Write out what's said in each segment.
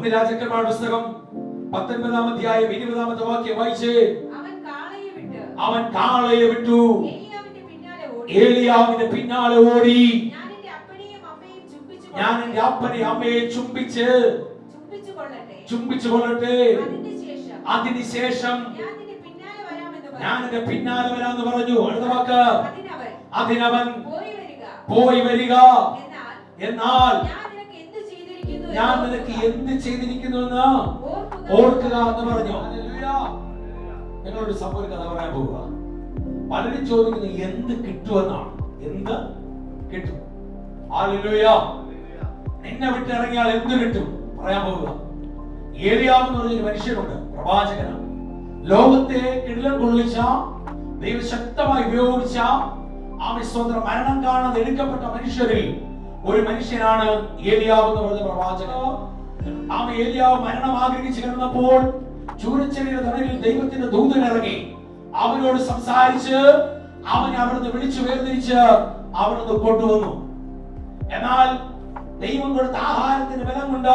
ഒന്ന് രാജാക്കന്മാരുടെ പുസ്തകം പത്തൊൻപതാം അധ്യായം ഇരുപതാമത്തെ വാക്യം വായിച്ച് അവൻ കാളയെ വിട്ട്. ഏലിയാവിന്റെ പിന്നാലെ ഓടി. ഞാൻ എന്റെ അപ്പനെയും അമ്മയും ചുംബിച്ചു അപ്പനെ അമ്മയെ ചുംബിച്ച് ചുംബിച്ചു കൊള്ളട്ടെ അതിനുശേഷം ഞാൻ നിന്റെ പിന്നാലെ വരാമെന്ന് ഞാൻ പറഞ്ഞു. എന്റെ പിന്നാലെ വരാന്ന് പറഞ്ഞു. അടുത്ത വാക്ക്. അതിനവൻ പോയി വരിക. എന്നാൽ ഞാൻ നിനക്ക് എന്ത് ചെയ്തിരിക്കുന്നു എന്ന് ഓർക്കുക എന്ന് പറഞ്ഞു. എന്നോട് സംഭവം കഥ പറയാൻ പോവുക. പലരും ചോദിക്കുന്നത് എന്ത് കിട്ടുമെന്നാണ്? എന്ത് കിട്ടും? ഹല്ലേലൂയ. നിന്നെ വിട്ടിറങ്ങിയാൽ എന്ത് കിട്ടും? പറയാൻ പോവുക. ഏലിയാവെന്ന് പറഞ്ഞൊരു മനുഷ്യനുണ്ട് പ്രവാചകനാണ്. ലോകത്തെ കിടിലം കൊള്ളിച്ച ദൈവശക്തമായി ഉപയോഗിച്ച ആ സ്വന്തം മരണം കാണാതെ എടുക്കപ്പെട്ട മനുഷ്യരിൽ ഒരു മനുഷ്യനാണ് ഏലിയാവ് എന്ന് പ്രവാചകൻ. ആ ഏലിയാവ് മരണം ആഗ്രഹിച്ചു കിടന്നപ്പോൾ ചൂരച്ചെടിയുടെ തണലിൽ ദൈവത്തിന്റെ ദൂതൻ ഇറങ്ങി. അവനോട് സംസാരിച്ച് അവനെ അവിടുന്ന് വിളിച്ചു വേർതിരിച്ച് അവിടുന്ന് കൊണ്ടുവന്നു. എന്നാൽ ദൈവം കൊടുത്ത ആഹാരത്തിന് ബലം കൊണ്ട്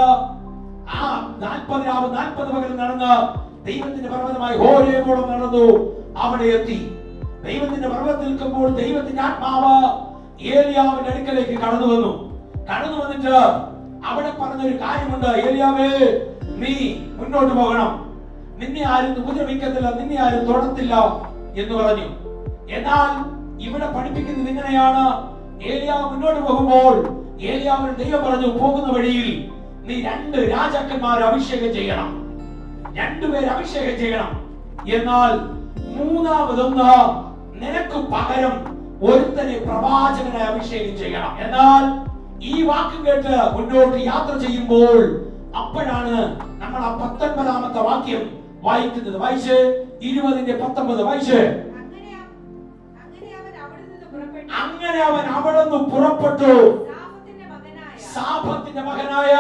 ആ നാൽപ്പത് രാവ് നാൽപ്പത് പകൽ നടന്ന് ദൈവത്തിന്റെ പർവതമായി ഹോരേബോളം നടന്നു. അവിടെ എത്തി. ദൈവത്തിന്റെ പർവതത്തിൽ നിൽക്കുമ്പോൾ ദൈവത്തിന്റെ ആത്മാവ് ഏലിയാവിന്റെ അടുക്കലേക്ക് കടന്നു വന്നു. കടന്നു വന്നിട്ട് അവിടെ പറഞ്ഞൊരു കാര്യമുണ്ട്. ഏലിയാവേ നീ മുന്നോട്ട് പോകണം. നിന്നെ ആരും ഉപദ്രവിക്കത്തില്ല നിന്നെ ആരും തൊടത്തില്ല എന്ന് പറഞ്ഞു. എന്നാൽ ഇവിടെ പഠിപ്പിക്കുന്നത് ഇങ്ങനെയാണ്. ഏലിയാവ് മുന്നോട്ട് പോകുമ്പോൾ ഏലിയാവിന് ദൈവം പറഞ്ഞു പോകുന്ന വഴിയിൽ നീ രണ്ട് രാജാക്കന്മാരെ അഭിഷേകം ചെയ്യണം. രണ്ടുപേരെ അഭിഷേകം ചെയ്യണം. എന്നാൽ മൂന്നാമതൊന്ന് നിനക്ക് പകരം ഒരുത്തനെ പ്രവാചകനെ അഭിഷേകം ചെയ്യണം. എന്നാൽ ഈ വാക്ക് കേട്ട് മുന്നോട്ട് യാത്ര ചെയ്യുമ്പോൾ അപ്പോഴാണ് നമ്മൾ ആ പത്തൊൻപതാമത്തെ വാക്യം വായിക്കുന്നത്. വായിച്ച് ഇരുപതിന്റെ പത്തൊമ്പത് വായിച്ച്. അങ്ങനെ അവ- അങ്ങനെ അവൻ അവിടെ നിന്ന് പുറപ്പെട്ടു. സാഫത്തിന്റെ മകനായ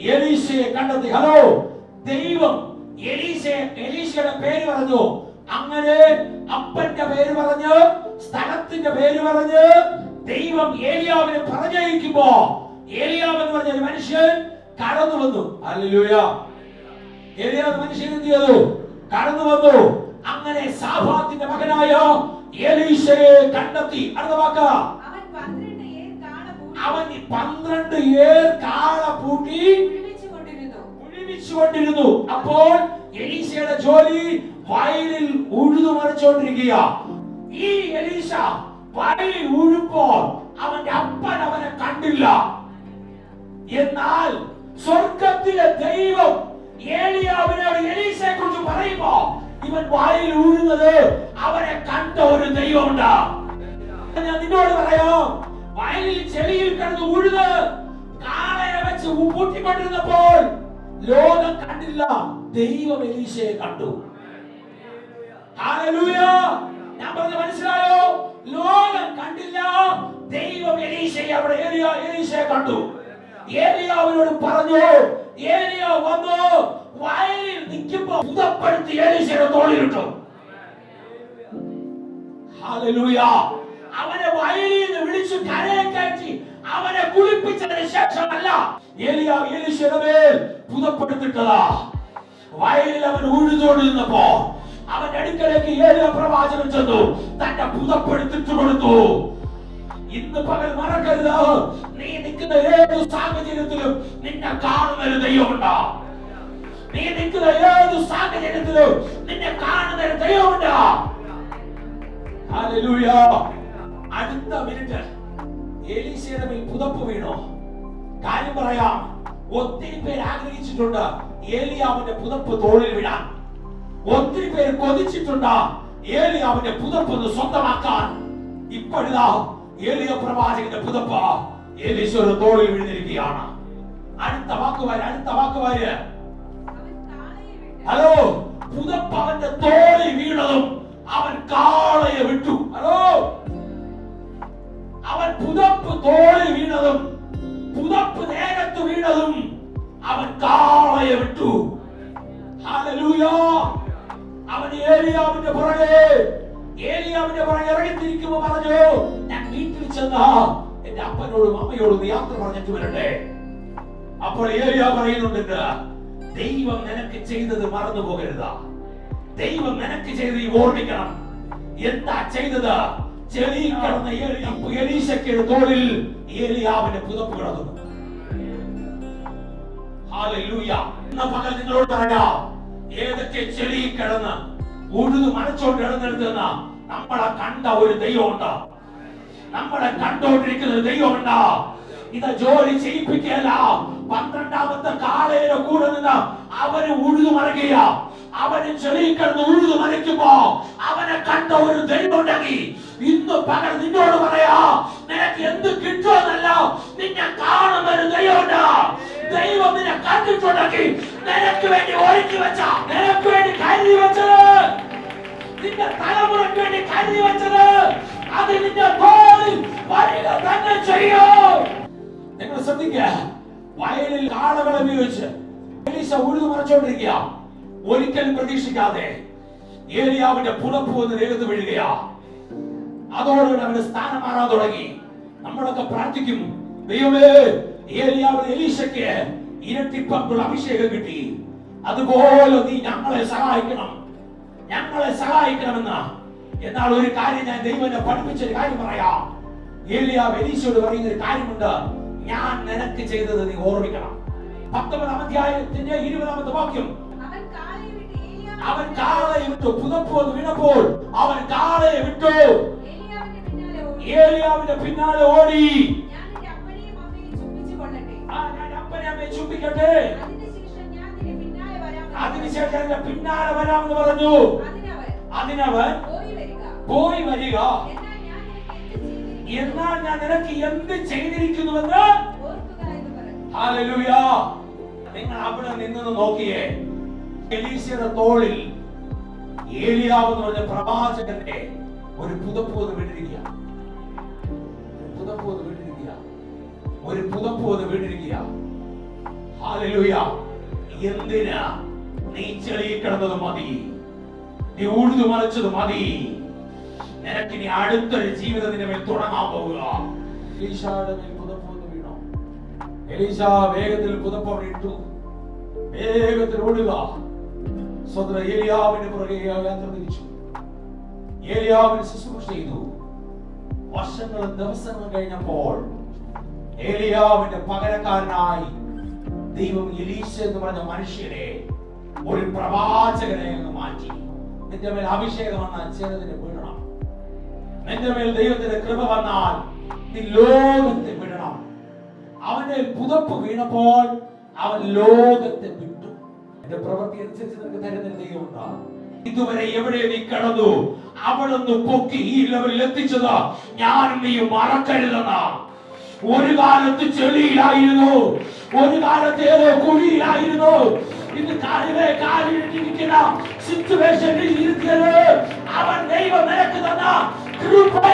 എലീശയെ കണ്ടെത്തി. ഹലോ ദൈവം എലീശയെ എലീശയുടെ പേര് പറഞ്ഞു. അങ്ങനെ അപ്പന്റെ പേര് പറഞ്ഞ് സ്ഥലത്തിന്റെ പേര് പറഞ്ഞ് ദൈവം ഏലിയാവിനെ പറഞ്ഞയക്കുമ്പോ ഏലിയാവ് എന്ന് പറഞ്ഞ ഒരു മനുഷ്യൻ കടന്നു വന്നു. ഹല്ലേലൂയ. ഏലിയാവ് മനുഷ്യൻ എന്ത് ചെയ്തു? കടന്നു വന്നു. അങ്ങനെ സാഫാത്തിന്റെ മകനായ ഏലീശയെ കണ്ടെത്തി. അടുത്ത വാക്ക. അവൻ പന്ത്രണ്ട് ഏർ കാള പൂട്ടി അപ്പോൾ എലീശയുടെ ജോലി വയലിൽ ഉഴുതു മറിച്ചുകൊണ്ടിരിക്കുക ഈ എലീശ വയലിൽ ഉഴുപ്പോൾ അവന്റെ അപ്പൻ അവനെ കണ്ടില്ല. എന്നാൽ സ്വർഗത്തിലെ ദൈവം ഏലിയാവിനോട് എലീശയെ കുറിച്ച് പറയുമ്പോ ഇവൻ വായിൽ ഊഴുന്നത് അവനെ കണ്ട ഒരു ദൈവമുണ്ട്. ഞാൻ നിന്നോട് പറയാം വയലിൽ ചെളിയിൽ കിടന്ന് ഉഴുത് കാളയെ വെച്ച് പൂട്ടിക്കൊണ്ടിരുന്നപ്പോൾ ലോകം കണ്ടില്ല ദൈവം എലീശയെ കണ്ടു. ഹല്ലേലൂയ. ഞാൻ പറഞ്ഞ മനസ്സിലായോ? ലോകം കണ്ടില്ല. ദൈവം എലീശയെ അവിടെ ഏലിയ എലീശയെ കണ്ടു. ഏലിയാവിനോട് പറഞ്ഞു ഏലിയ വന്നു വയലിൽ നിൽക്കുമ്പോ ഉദപ്പെടുത്തി എലീശയുടെ തോളിലിട്ടു. അവനെ വയലിൽ നിന്ന് വിളിച്ചു കരയെ കയറ്റി അവനെ കുളിപ്പിച്ചതിന് ശേഷമല്ല ഏലിയ എലീശയുടെ മേൽ പുതപ്പെടുത്തിട്ടതാ. വയലിൽ അവൻ ഉഴുതുകൊണ്ടിരുന്നപ്പോ അവന്റെ അടുക്കലേക്ക് ഏലിയ പ്രവാചകൻ ചെന്നു. തന്റെ പുതപ്പെടുത്തിട്ട് കൊടുത്തു. ഇന്ന് പകൽ മറക്കരുത്. നീ നിൽക്കുന്ന ഏത് സാഹചര്യത്തിലും നിന്നെ കാണുന്ന ഒരു ദൈവമുണ്ട്. നീ നിൽക്കുന്ന ഏത് സാഹചര്യത്തിലും നിന്നെ കാണുന്ന ഒരു ദൈവമുണ്ട് അടുത്ത മിനിറ്റ് എലീശയുടെ പുതപ്പ് വീണു. കാര്യം പറയാം. ഒത്തിരി പേര് ആഗ്രഹിച്ചിട്ടുണ്ട്. ഏലിയാവിന്റെ പുതപ്പ് തോളിൽ വിടാൻ. ഒത്തിരി പേര് കൊതിച്ചിട്ടുണ്ട്. ഏലിയാവിന്റെ പുതപ്പ് സ്വന്തമാക്കാൻ. ഇപ്പോഴിതാ ഏലിയ പ്രവാചകന്റെ പുതപ്പ്. ഏലീശ്വര തോളിൽ വീഴുന്നിരിക്കുകയാണ് അടുത്ത വാക്കുവാര് അടുത്ത വാക്കുവാര് ഹലോ പുതപ്പ് അവന്റെ തോളിൽ വീണതും അവൻ കാളയെ വിട്ടു. ഹലോ അവൻ പുതപ്പ് തോളിൽ വീണതും പുതപ്പ് ദേഹത്ത് വീണതും അവൻ കാളയെ വിട്ടു. ഹലലൂയോ ഏലിയാവിന്റെ പുറകെ ഏലിയാവിന്റെ പുറകെ ഇറങ്ങിത്തിരിക്കുമ്പോ പറഞ്ഞു ഞാൻ വീട്ടിൽ ചെന്ന എന്റെ അപ്പനോടും അമ്മയോടും യാത്ര പറഞ്ഞിട്ട് വരട്ടെ. അപ്പോൾ ഏലിയ പറയുന്നുണ്ട് ദൈവം നിനക്ക് ചെയ്തത് മറന്നു പോകരുത്. ദൈവം നിനക്ക് ചെയ്ത് ഓർമ്മിക്കണം. എന്താ ചെയ്തത്? ചെളി കിടന്ന എലീശയ്ക്ക് തോളിൽ ഏലിയാവിന്റെ പുതപ്പ് കിടക്കുന്നു. പകൽ നിങ്ങളോട് പറയാം ഏതൊക്കെ ചെളി കിടന്ന് ഉഴുതു മനച്ചോണ്ട് എഴുന്നേൽക്കുന്ന നമ്മളെ കണ്ട ഒരു ദൈവമുണ്ട്. നമ്മളെ കണ്ടോണ്ടിരിക്കുന്ന ഒരു ദൈവമുണ്ട്. ഇത് ജോലി ചെയ്യിപ്പിക്കല്ല പന്ത്രണ്ടാമത്തെ കാളയുടെ കൂടെ നിന്ന് അവന് ഉഴുതു മറക്കുക അവന് ചെളി കിടന്ന് ഉഴുതു മറിക്കുമ്പോ അവനെ കണ്ട ഒരു ദൈവം ഉണ്ടെങ്കിൽ ഇന്ന് പകൽ നിന്നോട് പറയാ നിനക്ക് എന്ത് കിട്ടുമെന്നല്ല നിന്നെ കാണുന്ന ഒരു ദൈവമുണ്ട്. ദൈവം നിന്നെ കണ്ടിട്ടുണ്ടെങ്കിൽ നിനക്ക് വേണ്ടി ഒരുക്കി വെച്ച നിനക്ക് വേണ്ടി കരുതി വെച്ചത്. നിന്റെ തലമുറയ്ക്ക് വേണ്ടി കരുതി വെച്ചത്. അത് നിന്റെ തോളിൽ തന്നെ ചെയ്യോ. നിങ്ങൾ ശ്രദ്ധിക്കുക. വയലിൽ കാളകളെ ഉപയോഗിച്ച് എലീശ ഉഴുതു മറച്ചോണ്ടിരിക്കുക ഒരിക്കലും പ്രതീക്ഷിക്കാതെ ഏലിയാവിന്റെ പുറപ്പ് വന്ന് രേഖത്ത് വീഴുകയാ. അതോടുകൂടി അവന്റെ സ്ഥാനം മാറാൻ തുടങ്ങി. നമ്മളൊക്കെ പ്രാർത്ഥിക്കും. ദൈവമേ എലീശയ്ക്ക് ഇരട്ടിപ്പങ്കുള്ള അഭിഷേകം കിട്ടി. അതുപോലെ നീ ഞങ്ങളെ സഹായിക്കണം. ഞങ്ങളെ സഹായിക്കണമെന്ന്. എന്നാൽ ഒരു കാര്യം ഞാൻ ദൈവനെ പഠിപ്പിച്ച ഒരു കാര്യം പറയാം. ഏലിയാവ് എലീശയോട് പറയുന്ന ഒരു കാര്യമുണ്ട്. ഞാൻ നിനക്ക് ചെയ്തത് നീ ഓർമ്മിക്കണം. പത്തൊമ്പതാം അധ്യായത്തിന്റെ ഇരുപതാമത്തെ വാക്യം. അവൻ കാളയെ വിട്ട് ഏലിയാവിന്റെ അവൻ കാളയെ വിട്ടു. പുതപ്പ് വന്ന് വീണപ്പോൾ അവൻ കാളയെ വിട്ടു. ഏലിയാവിന്റെ പിന്നാലെ ഓടി. ചുംബിക്കട്ടെ. അതിനുശേഷം നിന്റെ പിന്നാലെ വരാമെന്ന് പറഞ്ഞു. അതിനവൻ പോയി വരിക. എന്നാൽ ഞാൻ നിനക്ക് എന്ത് ചെയ്തിരിക്കുന്നുവെന്ന്? നിങ്ങൾ അവിടെ നിന്ന് നോക്കിയേ. എലീശയുടെ തോളിൽ ഏലിയാവ് എന്ന് പറഞ്ഞ പ്രവാചകന്റെ ഒരു പുതപ്പ് വന്ന് വീണിരിക്കുക ഒരു പുതപ്പ് വീണിരിക്കുക ഒരു പുതപ്പ് ഹല്ലേലൂയ എന്തിനാ നീ ചെളിയിൽ മതി? നീ ഉഴുതു മറിച്ചത് മതി. നിനക്ക് ഇനി അടുത്തൊരു ജീവിതം നിന്റെ മേൽ തുടങ്ങാൻ പോവുക. എലീശായുടെ മേൽ പുതപ്പ് വന്ന് വീണോ. എലീശ വേഗത്തിൽ പുതപ്പ് ഇട്ടു. വേഗത്തിൽ ഓടുക. സ്വതന്ത്ര ഏലിയാവിന് പുറകെ യാത്ര തിരിച്ചു. ഏലിയാവിന് ശുശ്രൂഷ ചെയ്തു. വർഷങ്ങളും ദിവസങ്ങളും കഴിഞ്ഞപ്പോൾ ഏലിയാവിന്റെ പകരക്കാരനായി ദൈവം എലീശ എന്ന് പറഞ്ഞ മനുഷ്യനെ ഒരു പ്രവാചകനെ ഒന്ന് മാറ്റി. നിന്റെ മേൽ അഭിഷേകം വന്നാൽ ചിലതിനെ വിടണം. നിന്റെ മേൽ ദൈവത്തിന്റെ കൃപ വന്നാൽ നീ ലോകത്തെ വിടണം. അവന്റെ പുതപ്പ് വീണപ്പോൾ അവൻ ലോകത്തെ വിട്ടു. എന്റെ പ്രവൃത്തി അനുസരിച്ച് നിനക്ക് തരുന്ന ദൈവമുണ്ട് ഇതുവരെ എവിടെ നീ കടന്നു? അവിടെ പൊക്കി ഈ ലെവലിൽ എത്തിച്ചത്. ഞാൻ നീ മറക്കരുതെന്ന. ഒരു കാലത്ത് ചെളിയിലായിരുന്നു. ഒരു കാലത്ത് ഏതോ കുഴിയിലായിരുന്നു. ഇന്ന് കാലിലെ കാലിട്ടിരിക്കുന്ന സിറ്റുവേഷനിൽ ഇരിക്കരുത്. അവൻ ദൈവം നിനക്ക് തന്ന കൃപയ